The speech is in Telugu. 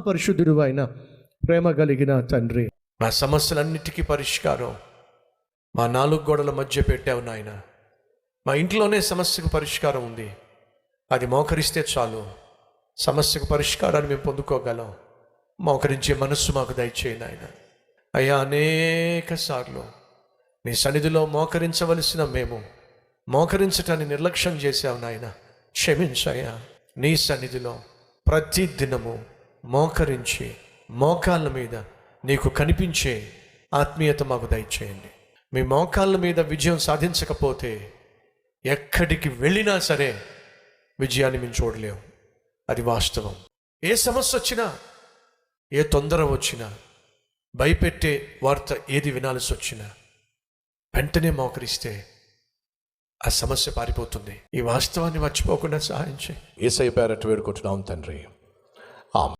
మహాపరిశుద్ధుడు అయిన ప్రేమ కలిగిన తండ్రి. మా సమస్యలన్నిటికీ పరిష్కారం. మా నాలుగు గోడల మధ్య పెట్టావు నాయన. మా ఇంట్లోనే సమస్యకు పరిష్కారం ఉంది. అది మోకరిస్తే చాలు. సమస్యకు పరిష్కారాన్ని మేము పొందుకోగలం. మోకరించే మనస్సు మాకు దయచేయండి ఆయన అయ్యా అనేక సార్లు నీ సన్నిధిలో మోకరించవలసిన మేము మోకరించటాన్ని నిర్లక్ష్యం చేశావు నాయన. క్షమించయ్యా. నీ సన్నిధిలో ప్రతి దినము మోకరించి మోకాళ్ళ మీద నీకు కనిపించే ఆత్మీయత మాకు దయచేయండి. మీ మోకాళ్ళ మీద విజయం సాధించకపోతే ఎక్కడికి వెళ్ళినా సరే విజయాన్ని మేము చూడలేము. అది వాస్తవం. ఏ సమస్య వచ్చినా ఏ తొందర వచ్చినా భయపెట్టే వార్త ఏది వినాల్సి వచ్చినా వెంటనే మోకరిస్తే ఆ సమస్య పారిపోతుంది. ఈ వాస్తవాన్ని మర్చిపోకుండా సహాయం చేయి. ఏసై పేరట్టు వేడుకుంటున్నాం తండ్రి.